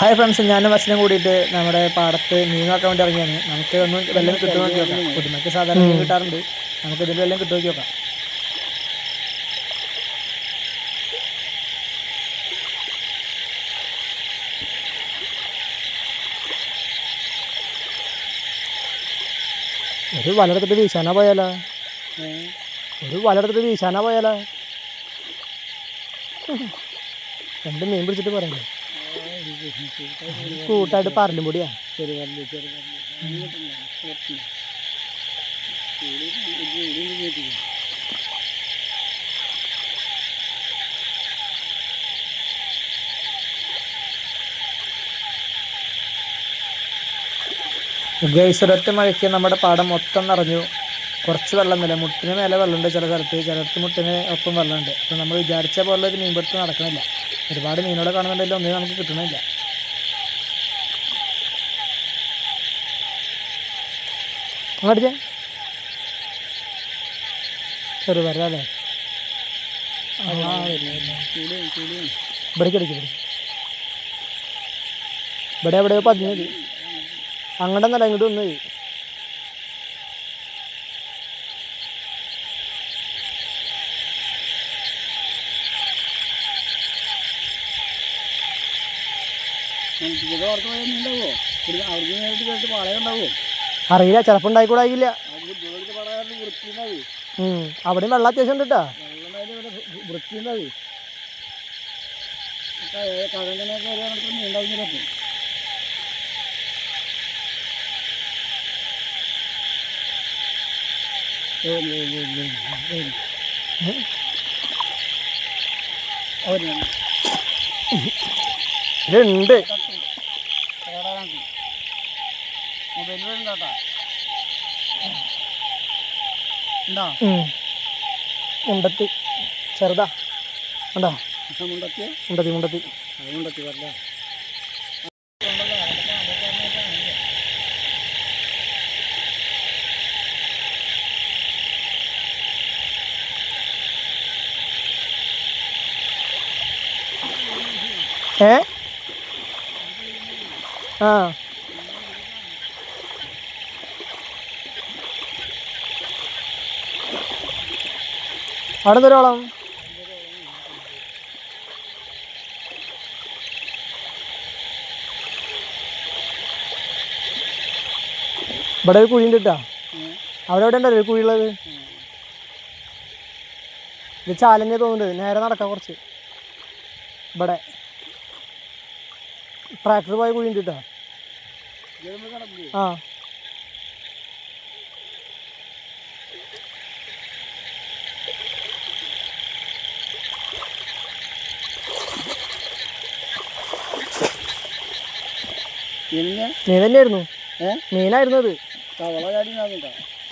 Hi friends ഞാനും വർഷനും കൂടിയിട്ട് നമ്മുടെ പാടത്ത് മീൻ നോക്കാൻ വേണ്ടി ഇറങ്ങിയാണ്. നമുക്ക് ഒന്നും വെള്ളം കിട്ടുമോ നോക്കി നോക്കാം. പുതുമയ്ക്ക് സാധാരണ മീൻ കിട്ടാറുണ്ട്. നമുക്ക് ഇതിൽ വെള്ളം കിട്ടുമോ നോക്കി നോക്കാം. ഒരു വലയെടുത്തിട്ട് വീശാനാ പോയാലോ? ഒരു വലയെടുത്തിട്ട് വീശാനാ പോയാലോ? രണ്ട് മീൻ പിടിച്ചിട്ട് പറയല്ലേ? കൂട്ടായിട്ട് പറലും പൊടിയാ. ഗൈസ് ഒരൊറ്റ മഴയ്ക്ക് നമ്മുടെ പാടം മൊത്തം നിറഞ്ഞു. കുറച്ച് വെള്ളം നില മുട്ടിന് മേലെ വെള്ളമുണ്ട് ചില സ്ഥലത്ത്. ചിലർക്ക് മുട്ടിന് ഒപ്പം വെള്ളമുണ്ട്. അപ്പം നമ്മൾ വിചാരിച്ച പോലെ ഒരു മീൻപിടുത്ത് നടക്കണില്ല. ഒരുപാട് മീനുകളെ കാണുന്നുണ്ടെങ്കിൽ ഒന്നും നമുക്ക് കിട്ടണില്ല. അടിക്കും ഇവിടെ ഇവിടെ എവിടെയോ പതിഞ്ഞത് അങ്ങോട്ടെന്നല്ല ഇങ്ങോട്ട് വന്നത് ഉണ്ടാവോ അവർക്ക് നേരിട്ട് ഉണ്ടാവോ? അറിയില്ല ചിലപ്പോൾ ഉണ്ടായിക്കൂടായില്ല. അവിടെയും വെള്ളം അത്യാവശ്യം ഉണ്ട് കേട്ടോ ഒരാൾക്ക് ഇതുണ്ട്. മൊബൈൽ ഉണ്ടാട്ടാ ഉണ്ടോ. മുണ്ടത്തി. ചെറുതാ. ഉണ്ടോ? മുണ്ടത്തി? മുണ്ടത്തി മുണ്ടത്തി. മുണ്ടത്തി വരല്ലേ ഏ? ആ. അവിടെ എന്തോരോളം ഇവിടെ ഒരു കുഴിയുണ്ട് കേട്ടോ അവിടെ എവിടെ ഉണ്ടല്ലോ ഒരു കുഴിയുള്ളത്? ഇത് ചാലന്നെ തോന്നുന്നുണ്ട്. നേരെ നടക്കാം കുറച്ച്. ഇവിടെ. ട്രാക്ടർ പോയ കുഴിയുണ്ട് കേട്ടോ ആ. മീൻ തന്നെയായിരുന്നു മീനായിരുന്നു അത്.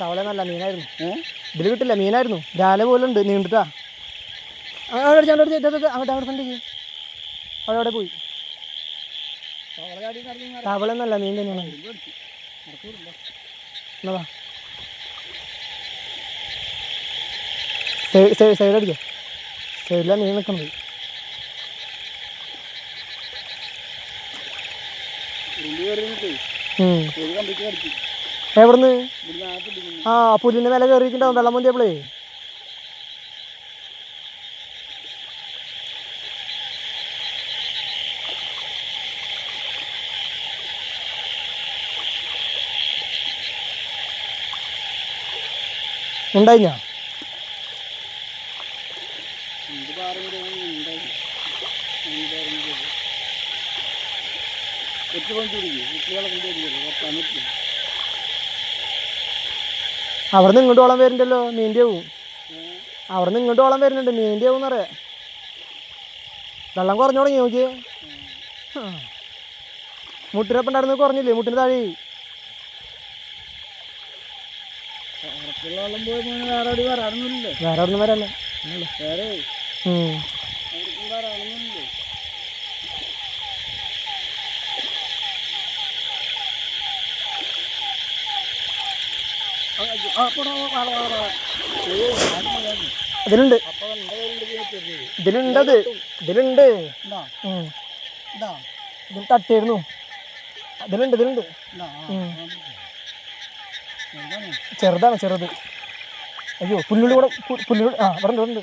തവള നല്ല മീനായിരുന്നു. ഇതിൽ കിട്ടില്ല മീനായിരുന്നു. രാല പോലെ ഉണ്ട് നീണ്ടിട്ടാ. അവിടെ അവിടെ അങ്ങോട്ട് അങ്ങോട്ട് ഫ്രണ്ടിക്ക് അവിടെ അവിടെ പോയി. തവള നല്ല മീൻ തന്നെയാണ് എന്നാ വാ. സൈഡ് സൈഡ് സൈഡ് അടിക്കോ സൈഡിലാണ് മീൻ നിൽക്കുന്നത് ഉരുണ്ട് കയറി നിന്നിട്ടേ ഉം. ഒരു കമ്പിക്ക് കടിച്ചു എവിടുന്ന്? ആ പുല്ലിന്റെ മേലെ കയറിയിട്ടുണ്ടാവും വെള്ളം പൊന്തിയപ്പോളേ. എന്ത് പാറ അവിടെ നിന്ന് ഇങ്ങോട്ട് ഓളം വരുന്നുണ്ടല്ലോ മീന്റെ ആവും. അവിടെ നിന്ന് ഇങ്ങോട്ട് ഓളം വരുന്നുണ്ട് മീന്റെ ആവും എന്നറിയാം. വെള്ളം കുറഞ്ഞു തുടങ്ങി നോക്കി മുട്ടിനൊപ്പം ഉണ്ടായിരുന്നു കുറഞ്ഞില്ലേ? മുട്ടിന് താഴെ. വേറെ എവിടെ വരാനല്ലേ വേറെ അവിടെ നിന്ന് വരല്ലേ വേറെ ഉം. അവർക്കും വരാനൊന്നുമില്ലല്ലോ ആ, ആ, പോടാ, വാ, വാ, വാ, വാ. ഏയ്, ആരും വരാനില്ല. ഇതിലുണ്ട്. ഇതിലുണ്ടത്. ഇതിലുണ്ട്. ഇതിൽ തട്ടിയിരുന്നു. ഇതിലുണ്ട് ഇതിലുണ്ട്. ചെറുതാണ്. ചെറുത്. അയ്യോ പുല്ലുള്ളി കൂടെ പുല്ലുള്ളി ആ പറഞ്ഞു ഉണ്ട്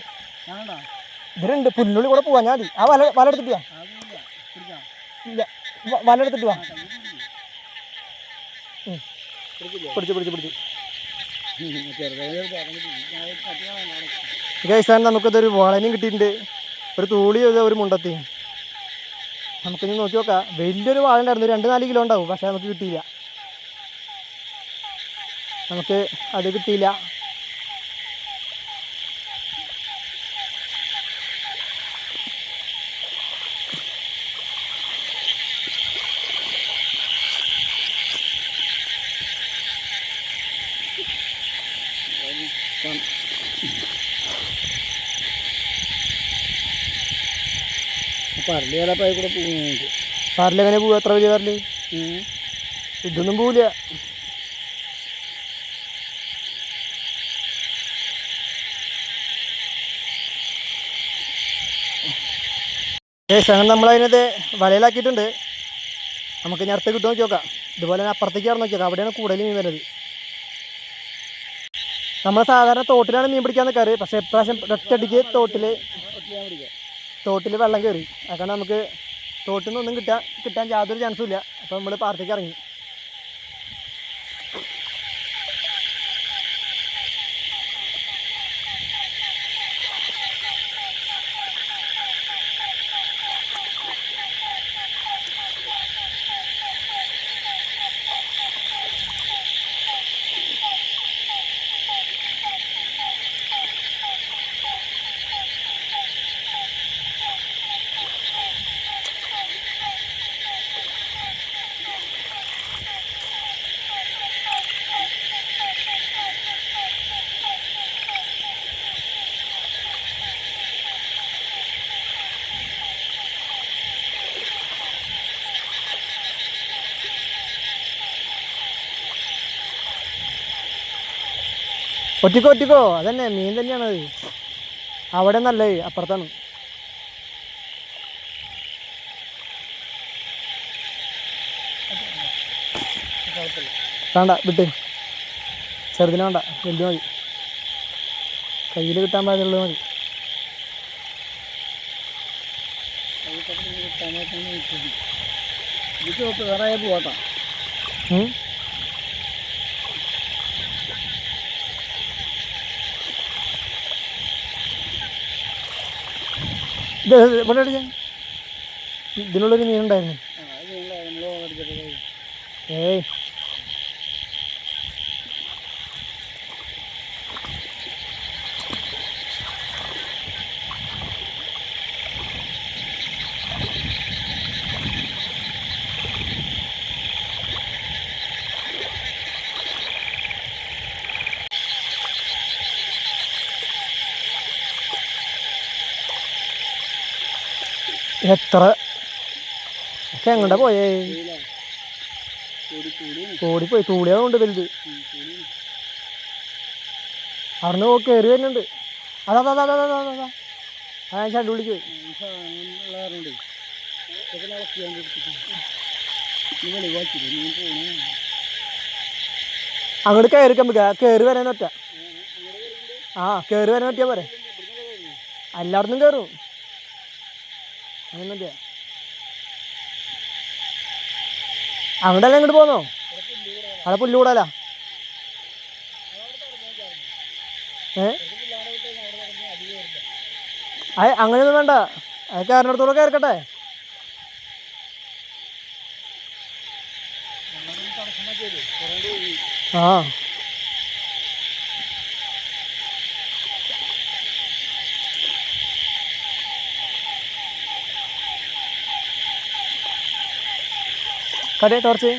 ഇതിലുണ്ട് പുല്ലുള്ളി കൂടെ പോവാ ഞാൻ ആ വല വല എടുത്തിട്ട് ഇല്ല. വല എടുത്തിട്ട് വാ. പിടിച്ചു പിടിച്ചു പിടിച്ചു. ഗൈസാൻ നമുക്കിതൊരു വളനും കിട്ടിയിട്ടുണ്ട്. ഒരു തൂളി ഒരു മുണ്ടത്തി. നമുക്കിനി നോക്കി നോക്കാം. വലിയൊരു വാളുണ്ടായിരുന്നു രണ്ട് നാല് കിലോ ഉണ്ടാവും. പക്ഷെ നമുക്ക് കിട്ടിയില്ല. നമുക്ക് അത് കിട്ടിയില്ല. പറലി ചിലപ്പോൾ കൂടെ പോകുന്നുണ്ട് പോവുക എത്ര വലിയ കാറിൽ ഇതൊന്നും പോവില്ല. ശേഷം അങ്ങനെ നമ്മളതിനകത്ത് വലയിലാക്കിയിട്ടുണ്ട്. നമുക്ക് അടുത്ത് കിട്ടുമോ നോക്കി നോക്കാം ഇതുപോലെ തന്നെ അപ്പുറത്തേക്ക് ഇറങ്ങി നോക്കി നോക്കാം അവിടെയാണ് കൂടുതൽ മീൻ വരുന്നത്. നമ്മൾ സാധാരണ തോട്ടിലാണ് മീൻ പിടിക്കാൻ നിൽക്കാറ് പക്ഷേ ഇപ്രാവശ്യം ഒറ്റയടിക്ക് തോട്ടിൽ ഞാൻ പിടിക്കാം. തോട്ടിൽ വെള്ളം കയറി അതുകൊണ്ട് നമുക്ക് തോട്ടിൽ നിന്നൊന്നും കിട്ടാൻ കിട്ടാൻ യാതൊരു ചാൻസും ഇല്ല. അപ്പോൾ നമ്മൾ പാടത്തേക്ക് ഇറങ്ങി. ഒറ്റിക്കോ ഒറ്റിക്കോ? അതന്നെ മീൻ തന്നെയാണ് അത്. അവിടെ നല്ല അപ്പുറത്താണ്. വേണ്ട വിട്ട്. ചെറുതിനെ വേണ്ട വലുത് മതി. കയ്യിൽ കിട്ടാൻ പാടുള്ളത് മതി. ഇത് വേറെ പോട്ടാ. ഇത് ഇവിടെ അടിച്ചാ ഇതിനുള്ളൊരു അടിച്ചിട്ട് ഏയ്. എത്ര? ഒക്കെ എങ്ങോട്ടാ പോയേ? ഓടിപ്പോയി. തൂളിയാതുകൊണ്ട് വലുത്. അവിടുന്ന് ഓ കയറി വരുന്നുണ്ട്. അതാ അതാ അതാ അതാ അതാ ഞാൻ ചണ്ടു അങ്ങോട്ട് കയറി കമ്പിക്ക കയറി വരാൻ ഒറ്റ ആ കയറി വരാൻ പറ്റിയാ പോരെ. എല്ലായിടത്തും കയറും അങ്ങനെ മതിയാ അങ്ങോട്ടല്ല ഇങ്ങോട്ട് പോന്നോ? അവിടെ പുല്ലൂടല ഏ? അയ അങ്ങനെയൊന്നും വേണ്ട. അത് കാരണത്തോടെ കയറക്കട്ടെ ആ. കടേ ടോർച്ച്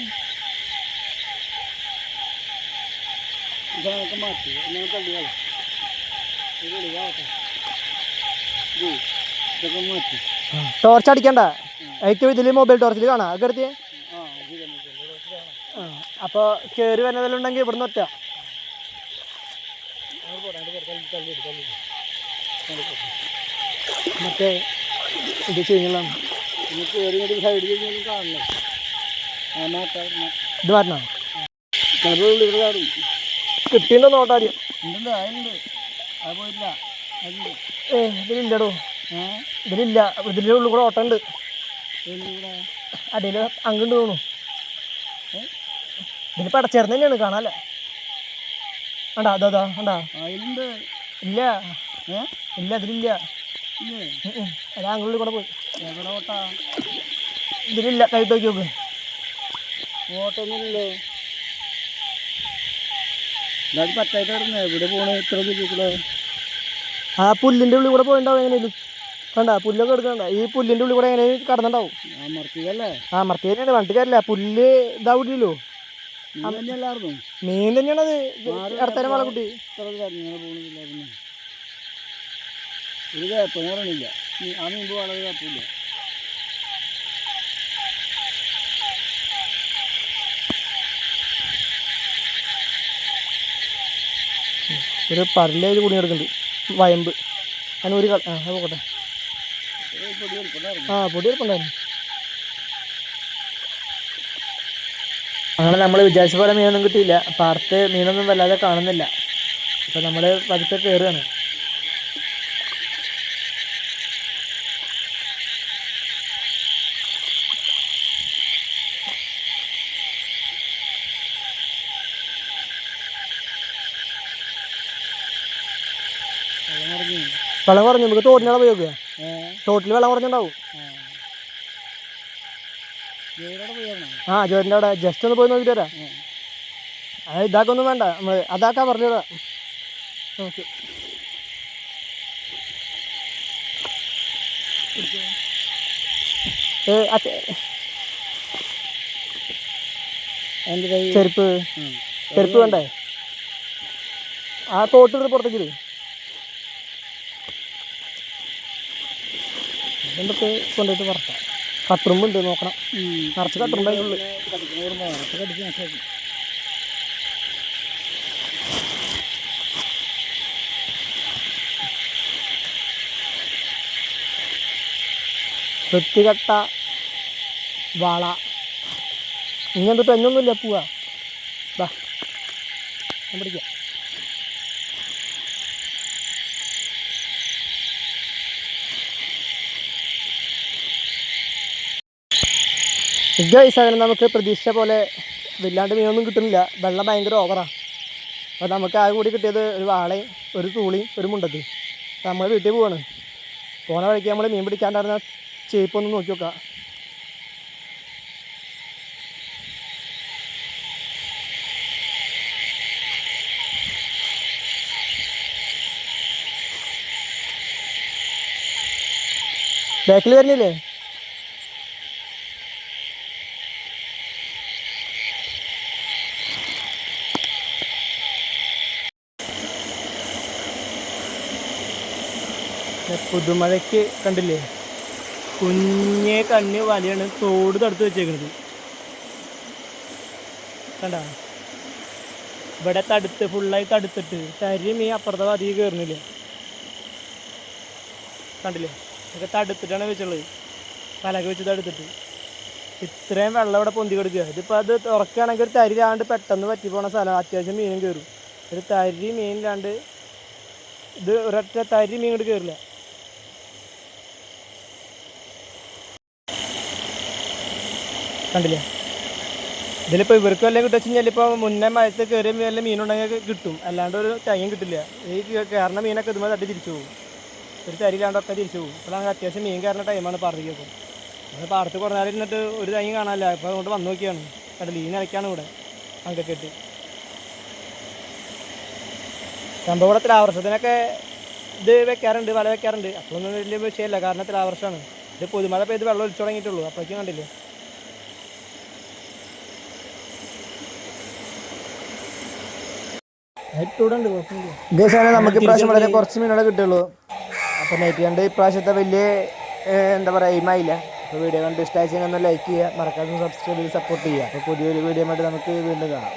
മാറ്റി ടോർച്ച് അടിക്കണ്ട. ഏറ്റവും ഇതിൽ മൊബൈൽ ടോർച്ചിൽ കാണാം. അത് ആ അപ്പോൾ കയറി വരുന്നതെല്ലാം ഉണ്ടെങ്കിൽ ഇവിടുന്ന് ഒറ്റ. മറ്റേ ഇത് ചെയ്യുന്നതാണ്. ഇത് നോട്ടാദ്യം ഏ ഇതിലില്ലടോ. ഇതിലില്ല. ഇതിന്റെ ഉള്ളിൽ കൂടെ ഓട്ടമുണ്ട്. അടിയിൽ അങ്ങോട്ട് തോന്നുന്നു ഇതിൽ പടച്ചേർന്ന് തന്നെയാണ് കാണാല്ലേ? ഉണ്ടാ അതാ അതാ ഉണ്ടാ ഇല്ല. ഇല്ല അതിലില്ല. അത് അങ്ങുള്ളിൽ കൂടെ പോയി. ഇതിലില്ല. കൈ നോക്കി നോക്ക്. ഓട്ടൊന്നുമില്ലല്ലോ അത് പറ്റായിട്ട് കിടന്നു. എവിടെ പോണേ? ഇത്ര ദൂരത്തിലോ ആ പുല്ലിന്റെ ഉള്ളിൽ കൂടെ പോയിണ്ടാവും എങ്ങനെയും കണ്ട? പുല്ലൊക്കെ എടുക്കണ്ട ഈ പുല്ലിന്റെ ഉള്ളിൽ കൂടെ എങ്ങനെ കടന്നുണ്ടാവും? ആ തന്നെയാണ്. വണ്ടി കാര്യമില്ല പുല്ല് ഇതാവില്ലല്ലോ നീ തന്നെയല്ലായിരുന്നു? മീൻ തന്നെയാണത്. ഇടത്തരം വളക്കുട്ടി ഒരു കുഴപ്പം പറയണില്ല നീ- ആ മീൻ വളരെ കുഴപ്പമില്ല ഒരു പരലേൽ കുടി കിടക്കുന്നുണ്ട്. വയമ്പ്. അതിന് ഒരു ആ വലിപ്പമുണ്ടായിരുന്നു. ആ പൊടി എടുപ്പുണ്ടായിരുന്നു അങ്ങനെ നമ്മൾ വിചാരിച്ച പോലെ മീനൊന്നും കിട്ടിയില്ല. പാടത്ത് മീനൊന്നും വല്ലാതെ കാണുന്നില്ല. അപ്പോൾ നമ്മൾ പതുക്കെ കയറുകയാണ് വെള്ളം കുറഞ്ഞു. നമുക്ക് തോട്ടിനാണ് പോയി തോട്ടിൽ വെള്ളം കുറഞ്ഞുണ്ടാവും ആ. ജോലിന്റെ അവിടെ ജസ്റ്റ് ഒന്ന് പോയി നോക്കിട്ട് വരാം. അത് ഇതാക്കൊന്നും വേണ്ട നമ്മൾ അതാക്കാ വിടാം ഓക്കെ ചെരുപ്പ്. ചെരുപ്പ് വേണ്ടേ ആ തോട്ടിട്ട് പുറത്തേക്ക് ഇതൊക്കെ കൊണ്ടുപോയിട്ട് പറക്കാം കട്ടുറുമ്പുണ്ട് നോക്കണം. നിറച്ച് നാശാക്കി. വൃത്തികെട്ട വാള ഇങ്ങനത്തെ തെങ്ങൊന്നുമില്ല പൂവാ വാ ഞാൻ പിടിക്കാം ഗൈസ് അങ്ങനെ നമുക്ക് പ്രതീക്ഷിച്ച പോലെ വല്ലാണ്ട് മീനൊന്നും കിട്ടുന്നില്ല. വെള്ളം ഭയങ്കര ഓവറാണ് അപ്പോൾ നമുക്ക് ആകെ കൂടി കിട്ടിയത് ഒരു വാളയും ഒരു തൂളിയും ഒരു മുണ്ടത്തി. നമ്മൾ വീട്ടിൽ പോവാണ്. പോണ വഴിക്ക് നമ്മൾ മീൻ പിടിക്കാണ്ടായിരുന്ന ചേപ്പൊന്ന് നോക്കി നോക്കാം. ബാക്കിൽ വരുന്നില്ലേ പുതുമഴയ്ക്ക് കണ്ടില്ലേ? കുഞ്ഞേ കണ്ണ് വലയാണ് തോട് തടുത്ത് വെച്ചേക്കുന്നത് കണ്ട? ഇവിടെ തടുത്ത് ഫുള്ളായി തടുത്തിട്ട്. തരി ഈ അപ്പുറത്തെ പതിയെ കയറുന്നില്ല കണ്ടില്ലേ? ഇതൊക്കെ തടുത്തിട്ടാണ് വെച്ചുള്ളത് പലക വെച്ച് തടുത്തിട്ട്. ഇത്രയും വെള്ളം ഇവിടെ പൊന്തി കൊടുക്കുക. ഇതിപ്പോൾ അത് തുറക്കുകയാണെങ്കിൽ ഒരു തരി ഇല്ലാണ്ട് പെട്ടെന്ന് പറ്റി പോണ സ്ഥലം. അത്യാവശ്യം മീനും കയറും ഒരു തരി മീനില്ലാണ്ട് ഇത് ഒരൊറ്റ തരി മീൻ ഇങ്ങോട്ട് കയറില്ല കണ്ടില്ലേ? ഇതിലിപ്പോൾ ഇവർക്ക് വല്ലതും കിട്ടുക വെച്ചാൽ ഇപ്പോൾ മുന്നേ മഴത്ത് കയറിയ വല്ല മീനുണ്ടെങ്കിൽ കിട്ടും. അല്ലാണ്ട് ഒരു തയ്യം കിട്ടില്ല. ഈ കയറുന്ന മീനൊക്കെ ഇതുമ്പോൾ തട്ടി തിരിച്ചു പോകും. ഒരു തരിയില്ലാണ്ടൊക്കെ തിരിച്ചു പോകും. ഇപ്പോഴാണ് അത്യാവശ്യം മീൻ കയറുന്ന ടൈമാണ് പാടത്തേക്കൊക്കെ നമ്മൾ പാടത്ത് കുറേ നേരം ഇരുന്നിട്ട് ഒരു തയ്യം കാണാനല്ല. ഇപ്പോൾ അതുകൊണ്ട് വന്നു നോക്കിയാണ്. കണ്ടില്ല ഈ നിലയ്ക്കാണ് ഇവിടെ. അങ്ങനെ ഇട്ട്. സംഭവം ഇവിടെ തുലാവർഷത്തിനൊക്കെ ഇത് വെക്കാറുണ്ട് വല വെക്കാറുണ്ട്. അപ്പോഴൊന്നും വലിയ വിഷയമല്ല. കാരണം തുലാവർഷമാണ് ഇത് പുതുമഴ പെയ്ത് വെള്ളം ഒലിച്ചു തുടങ്ങിയിട്ടുള്ളൂ. അപ്പോഴേക്കും കണ്ടില്ലേ? ഗസാണ് നമുക്ക് ഇപ്രാവശ്യം വളരെ കുറച്ച് മീനുകളെ കിട്ടുള്ളൂ. അപ്പൊ നൈറ്റ് കണ്ട് ഇപ്രാവശ്യത്തെ വലിയ എന്താ പറയാ എയിമായില്ല അപ്പോൾ വീഡിയോ കണ്ട് ഇഷ്ടമായിച്ചെങ്കിൽ ഒന്ന് ലൈക്ക് ചെയ്യുക. മറക്കാതെ സബ്സ്ക്രൈബ് ചെയ്ത് സപ്പോർട്ട് ചെയ്യുക. അപ്പൊ പുതിയൊരു വീഡിയോ ആയിട്ട് നമുക്ക് വീണ്ടും കാണാം.